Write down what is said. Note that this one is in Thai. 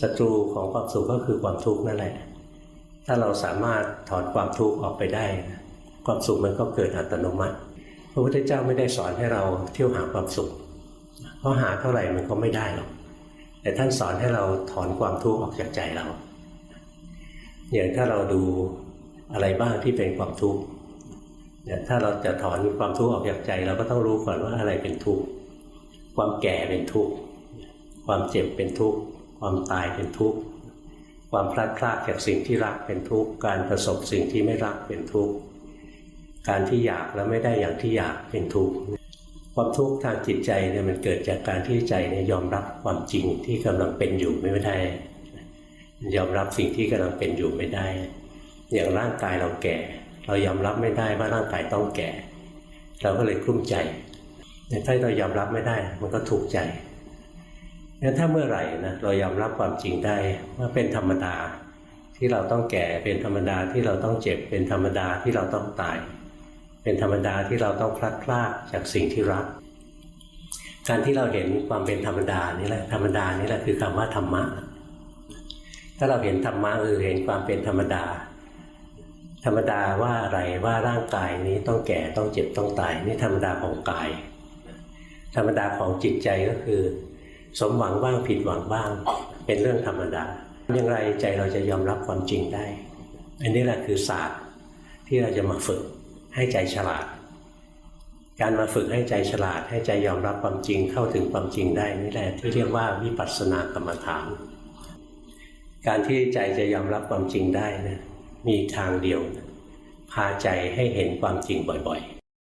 ศัตรูของความสุขก็คือความทุกข์นั่นแหละ ถ้าเราสามารถถอนความทุกข์ออกไปได้นะความสุขมันก็เกิดอัตโนมัติ พระพุทธเจ้าไม่ได้สอนให้เราเที่ยวหาความสุข เพราะหาเท่าไหร่มันก็ไม่ได้หรอก แต่ท่านสอนให้เราถอนความทุกข์ออกจากใจเรา อย่างถ้าเราดูอะไรบ้างที่เป็นความทุกข์เนี่ยถ้าเราจะถอนความทุกข์ออกจากใจ เราก็ต้องรู้ก่อนว่าอะไรเป็นทุกข์ ความแก่เป็นทุกข์ ความเจ็บเป็นทุกข์ ความตายเป็นทุกข์ ความพลัดพรากจากสิ่งที่รักเป็นทุกข์ การประสบสิ่งที่ไม่รักเป็นทุกข์ การที่อยากแล้วไม่ได้อย่างที่อยากเป็นทุกข์ ความทุกข์ทางจิตใจเนี่ยมันเกิดจากการที่ใจเนี่ยยอมรับความจริงที่กำลังเป็นอยู่ไม่ได้ ยอมรับสิ่งที่กำลังเป็นอยู่ไม่ได้ อย่างร่างกายเราแก่ เรายอมรับไม่ได้ว่าร่างกายต้องแก่ เราก็เลยกลุ้มใจแต่ถ้าเรายอมรับไม่ได้ มันก็ทุกข์ใจ งั้นถ้าเมื่อไหร่นะเรายอมรับความจริงได้ว่าเป็นธรรมดาที่เราต้องแก่เป็นธรรมดาที่เราต้องเจ็บเป็นธรรมดาที่เราต้องตาย เป็นธรรมดาที่เราต้องพลัดพรากจากสิ่งที่รัก การที่เราเห็นความเป็นธรรมดานี่แหละธรรมดานี่แหละคือคำว่าธรรมะ ถ้าเราเห็นธรรมะคือเห็นความเป็นธรรมดา ธรรมดาว่าอะไรว่าร่างกายนี้ต้องแก่ต้องเจ็บต้องตายนี่ธรรมดาของกาย ธรรมดาของจิตใจก็คือ สมหวังบ้างผิดหวังบ้าง เป็นเรื่องธรรมดาอย่างไรใจเราจะยอมรับความจริงได้ อันนี้แหละคือศาสตร์ที่เราจะมาฝึกให้ใจฉลาด การมาฝึกให้ใจฉลาด ให้ใจยอมรับความจริงเข้าถึงความจริงได้นี่แหละที่เรียกว่าวิปัสสนากรรมฐาน การที่ใจจะยอมรับความจริงได้นะมีทางเดียว พาใจให้เห็นความจริงบ่อยๆ